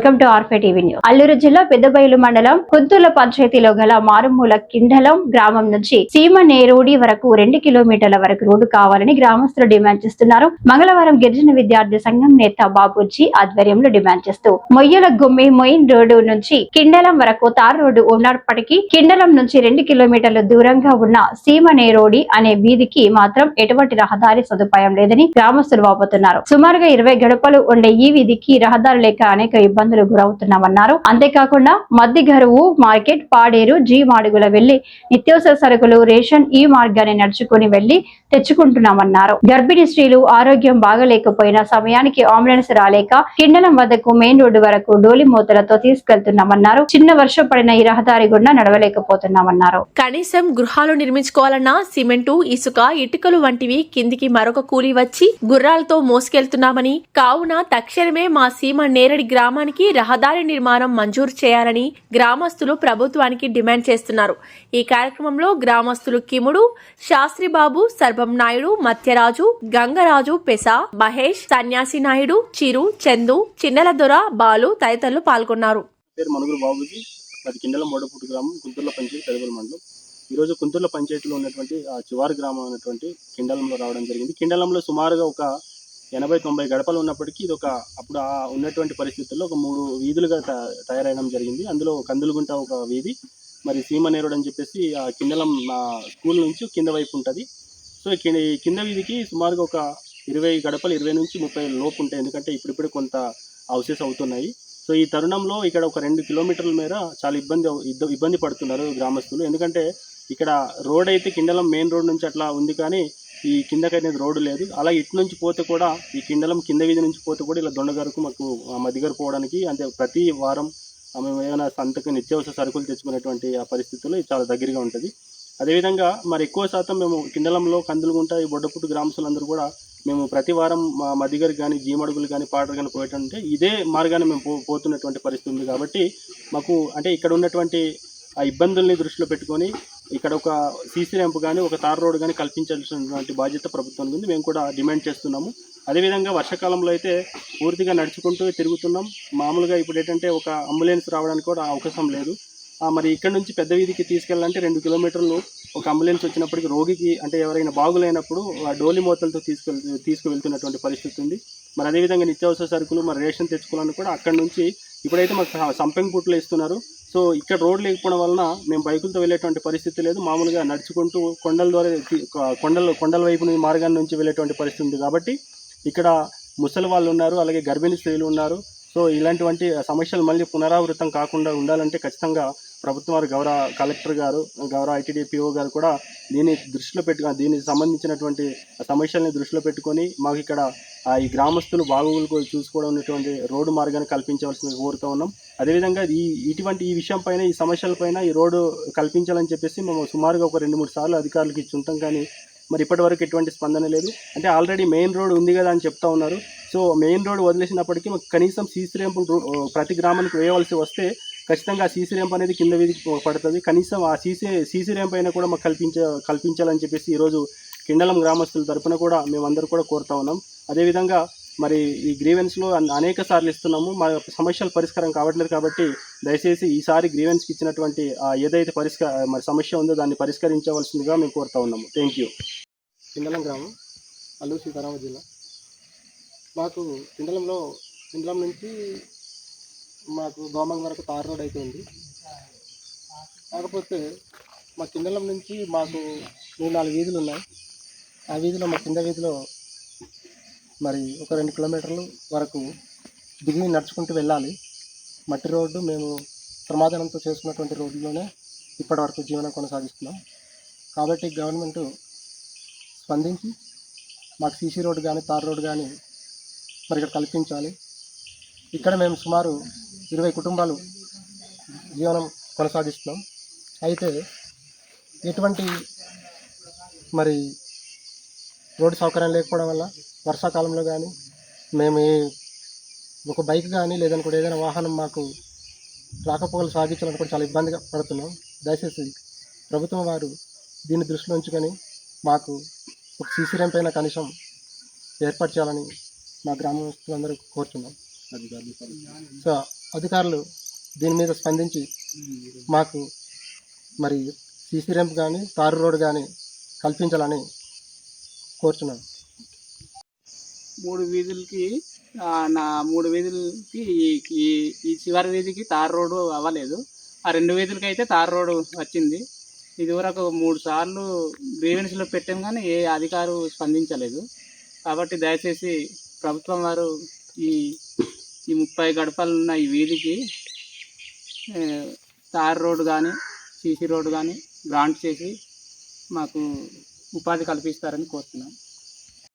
Welcome to ఆర్ఫే TV news. Alluri జిల్లా పెద్దబయలు మండలం కుద్దుల పంచాయతీలో గల మారుమూల కిండలం గ్రామం నుంచి సీమ నేరోడి వరకు రెండు కిలోమీటర్ల వరకు రోడ్డు కావాలని గ్రామస్తులు డిమాండ్ చేస్తున్నారు. మంగళవారం గిరిజన విద్యార్థి సంఘం నేత బాబుజీ ఆధ్వర్యంలో డిమాండ్ చేస్తూ మొయ్యల గుమ్మి మొయిన్ రోడ్డు నుంచి కిండలం వరకు తార్ రోడ్డు ఉన్నప్పటికీ కిండలం నుంచి రెండు కిలోమీటర్ల దూరంగా ఉన్న సీమ నేరోడి అనే వీధికి మాత్రం ఎటువంటి రహదారి సదుపాయం లేదని గ్రామస్తులు వాపోతున్నారు. సుమారుగా ఇరవై గడపలు ఉండే ఈ వీధికి రహదారి లేక అనేక ఇబ్బందులు గురవుతున్నామన్నారు. అంతేకాకుండా మద్ది గరువు మార్కెట్ పాడేరు జీ మాడుగుల వెళ్ళి నిత్యావసర సరుకులు రేషన్ ఈ మార్గాన్ని నడుచుకుని వెళ్ళి తెచ్చుకుంటున్నామన్నారు. గర్భిణీ స్త్రీలు ఆరోగ్యం బాగలేకపోయినా సమయానికి అంబులెన్స్ రాలేక కిండలం వద్దకు మెయిన్ రోడ్డు వరకు డోలి మూతలతో తీసుకెళ్తున్నామన్నారు. చిన్న వర్షం పడిన ఈ రహదారి గుండా నడవలేకపోతున్నామన్నారు. కనీసం గృహాలు నిర్మించుకోవాలన్నా సిమెంటు ఇసుక ఇటుకలు వంటివి కిందికి మరొక కూలి వచ్చి గుర్రాలతో మోసుకెళ్తున్నామని కావున తక్షణమే మా సీమ నేరడి గ్రామానికి రహదారి నిర్మాణం మంజూరు చేయాలని గ్రామస్తులు ప్రభుత్వానికి డిమాండ్ చేస్తున్నారు. ఈ కార్యక్రమంలో గ్రామస్తులు కిముడు శాస్త్రిబాబు సర్వం నాయుడు మత్యరాజు గంగరాజు పెసా మహేష్ సన్యాసి నాయుడు చిరు చందు చిన్నల దొర బాలు తదితరులు పాల్గొన్నారు. పేరు మనుగురు బాబుజీ. కిండల గ్రామం గుంటూరులో పంచాయతీ పెదవుల మండలం. ఈరోజు కుంటూరుల పంచాయతీలో ఉన్నటువంటి ఆ చివరి గ్రామం అయినటువంటి కిండలంలో రావడం జరిగింది. కిండలంలో సుమారుగా ఒక ఎనభై తొంభై గడపలు ఉన్నప్పటికీ ఇది ఒక అప్పుడు ఆ ఉన్నటువంటి పరిస్థితుల్లో ఒక మూడు వీధులుగా త- తయారయడం జరిగింది. అందులో కందులుగుంట ఒక వీధి మరి సీమనేరుడు అని చెప్పేసి ఆ కిందలం స్కూల్ నుంచి కింద వైపు ఉంటుంది. సో కింద వీధికి సుమారుగా ఒక ఇరవై గడపలు ఇరవై నుంచి ముప్పై లోపు ఉంటాయి. ఎందుకంటే ఇప్పుడిప్పుడు కొంత హౌసెస్ అవుతున్నాయి. సో ఈ తరుణంలో ఇక్కడ ఒక రెండు కిలోమీటర్ల మేర చాలా ఇబ్బంది ఇబ్బంది పడుతున్నారు గ్రామస్తులు. ఎందుకంటే ఇక్కడ రోడ్ అయితే కిండలం మెయిన్ రోడ్ నుంచి అట్లా ఉంది కానీ ఈ కిందకైతే రోడ్డు లేదు. అలా ఇటు నుంచి పోతే కూడా ఈ కిండలం కింద వీధి నుంచి పోతే కూడా ఇలా దొండగారుకు మాకు మా మధ్యగారు పోవడానికి అంటే ప్రతి వారం మేము ఏమైనా సంతకు నిత్యావసర సరుకులు తెచ్చుకునేటువంటి ఆ పరిస్థితుల్లో చాలా దగ్గరగా ఉంటుంది. అదేవిధంగా మరి ఎక్కువ శాతం మేము కిండలంలో కందులుగుంట ఈ బొడ్డపుట్టు గ్రామస్తులందరూ కూడా మేము ప్రతి వారం మా మదిగర్ కానీ జీమడుగులు కానీ పాటలు కానీ పోయేటంటే ఇదే మార్గాన్ని మేము పో పోతున్నటువంటి పరిస్థితి ఉంది. కాబట్టి మాకు అంటే ఇక్కడ ఉన్నటువంటి ఆ ఇబ్బందుల్ని దృష్టిలో పెట్టుకొని ఇక్కడ ఒక సీసీ ర్యాంప్ కానీ ఒక తార్ రోడ్ కానీ కల్పించాల్సినటువంటి బాధ్యత ప్రభుత్వానికి ఉంది. మేము కూడా డిమాండ్ చేస్తున్నాము. అదేవిధంగా వర్షాకాలంలో అయితే పూర్తిగా నడుచుకుంటూ తిరుగుతున్నాం. మామూలుగా ఇప్పుడు ఏంటంటే ఒక అంబులెన్స్ రావడానికి కూడా అవకాశం లేదు. మరి ఇక్కడ నుంచి పెద్ద వీధికి తీసుకెళ్ళాలంటే రెండు కిలోమీటర్లు ఒక అంబులెన్స్ వచ్చినప్పటికి రోగికి అంటే ఎవరైనా బాగులేనప్పుడు డోలి మూతలతో తీసుకెళ్ తీసుకువెళ్తున్నటువంటి పరిస్థితి ఉంది. మరి అదేవిధంగా నిత్యావసర సరుకులు మరి రేషన్ తెచ్చుకోవాలని కూడా అక్కడ నుంచి ఇప్పుడైతే మాకు సంపెంగ్ పుట్లు ఇస్తున్నారు. సో ఇక్కడ రోడ్ లేకపోవడం వలన మేము బైకులతో వెళ్ళేటువంటి పరిస్థితి లేదు. మామూలుగా నడుచుకుంటూ కొండల ద్వారా కొండలు కొండల వైపు మార్గాన్ని నుంచి వెళ్ళేటువంటి పరిస్థితి ఉంది కాబట్టి ఇక్కడ ముసలి వాళ్ళు ఉన్నారు అలాగే గర్భిణీ స్త్రీలు ఉన్నారు. సో ఇలాంటివంటి సమస్యలు మళ్ళీ పునరావృతం కాకుండా ఉండాలంటే ఖచ్చితంగా ప్రభుత్వం వారు గౌరవ కలెక్టర్ గారు గౌరవ ఐటీడీపీఓ గారు కూడా దీన్ని దృష్టిలో పెట్టుకొని దీనికి సంబంధించినటువంటి సమస్యల్ని దృష్టిలో పెట్టుకొని మాకు ఇక్కడ ఈ గ్రామస్తులు బాగోగులు చూసుకోవడం ఉన్నటువంటి రోడ్డు మార్గాన్ని కల్పించవలసింది కోరుతూ ఉన్నాం. అదేవిధంగా ఈ ఇటువంటి ఈ విషయం పైన ఈ సమస్యలపైన ఈ రోడ్డు కల్పించాలని చెప్పేసి మేము సుమారుగా ఒక రెండు మూడు సార్లు అధికారులకు ఇచ్చి ఉంటాం కానీ మరి ఇప్పటివరకు ఎటువంటి స్పందన లేదు. అంటే ఆల్రెడీ మెయిన్ రోడ్ ఉంది కదా అని చెప్తా ఉన్నారు. సో మెయిన్ రోడ్ వదిలేసినప్పటికీ కనీసం సీసీ ర్యాంపులు ప్రతి గ్రామానికి వేయవలసి వస్తే ఖచ్చితంగా ఆ సీసీ ర్యాంప్ అనేది కింద వీధికి పడుతుంది. కనీసం ఆ సీసీ సీసీ ర్యాంప్ అయినా కూడా మాకు కల్పించ కల్పించాలని చెప్పేసి ఈరోజు కిండలం గ్రామస్తుల తరఫున కూడా మేమందరూ కూడా కోరుతా ఉన్నాం. అదేవిధంగా మరి ఈ గ్రీవెన్స్లో అనేక సార్లు ఇస్తున్నాము. మా సమస్యల పరిష్కారం కావట్లేదు కాబట్టి దయచేసి ఈసారి గ్రీవెన్స్కి ఇచ్చినటువంటి ఏదైతే పరిష్కార మరి సమస్య ఉందో దాన్ని పరిష్కరించవలసిందిగా మేము కోరుతా ఉన్నాము. Thank you. కిండలం గ్రామం అల్లూరు సీతారామ జిల్లా. మాకు కిండలంలో కిండలం నుంచి మాకు దోమంగ్ వరకు తార్ రోడ్ అయితే ఉంది కాకపోతే మా కిందలం నుంచి మాకు మూడు నాలుగు వీధులు ఉన్నాయి. ఆ వీధిలో మా కింద వీధిలో మరి ఒక రెండు కిలోమీటర్లు వరకు దిగి నడుచుకుంటూ వెళ్ళాలి. మట్టి రోడ్డు మేము ప్రమాదంతో చేసుకున్నటువంటి రోడ్డులోనే ఇప్పటి వరకు జీవనం కొనసాగిస్తున్నాం. కాబట్టి గవర్నమెంట్ స్పందించి మాకు సీసీ రోడ్డు కానీ తార్ రోడ్డు కానీ మరి ఇక్కడ కల్పించాలి. ఇక్కడ మేము సుమారు ఇరవై కుటుంబాలు జీవనం కొనసాగిస్తున్నాం. అయితే ఎటువంటి మరి రోడ్డు సౌకర్యం లేకపోవడం వల్ల వర్షాకాలంలో కానీ మేము ఏ- ఒక బైక్ కానీ లేదని కూడా ఏదైనా వాహనం మాకు రాకపోకలు సాగించాలని కూడా చాలా ఇబ్బందిగా పడుతున్నాం. దయచేసి ప్రభుత్వం వారు దీన్ని దృష్టిలో ఉంచుకొని మాకు ఒక సీసీ ర్యాంప్ అయిన కనీసం ఏర్పాటు చేయాలని మా గ్రామస్తులందరూ కోరుతున్నాం. సో అధికారులు దీని మీద స్పందించి మాకు మరి సీసీ ర్యాంప్ కానీ తారు రోడ్ కానీ కల్పించాలని కోరుచున్నాను మూడు వీధులకి నా మూడు వీధులకి ఈ- ఈ ఈ చివరి వీధికి తార్ రోడ్డు అవ్వలేదు. ఆ రెండు వీధులకి అయితే తార్ రోడ్డు వచ్చింది. ఇదివరకు మూడు సార్లు గ్రీవెన్స్లో పెట్టాం కానీ ఏ అధికారు స్పందించలేదు. కాబట్టి దయచేసి ప్రభుత్వం వారు ఈ ఈ ముప్పై గడపలున్న ఈ వీధికి తార్ రోడ్డు కానీ సీసీ రోడ్డు కానీ గ్రాంట్ చేసి మాకు ఉపాధి కల్పిస్తారని కోరుతున్నాం.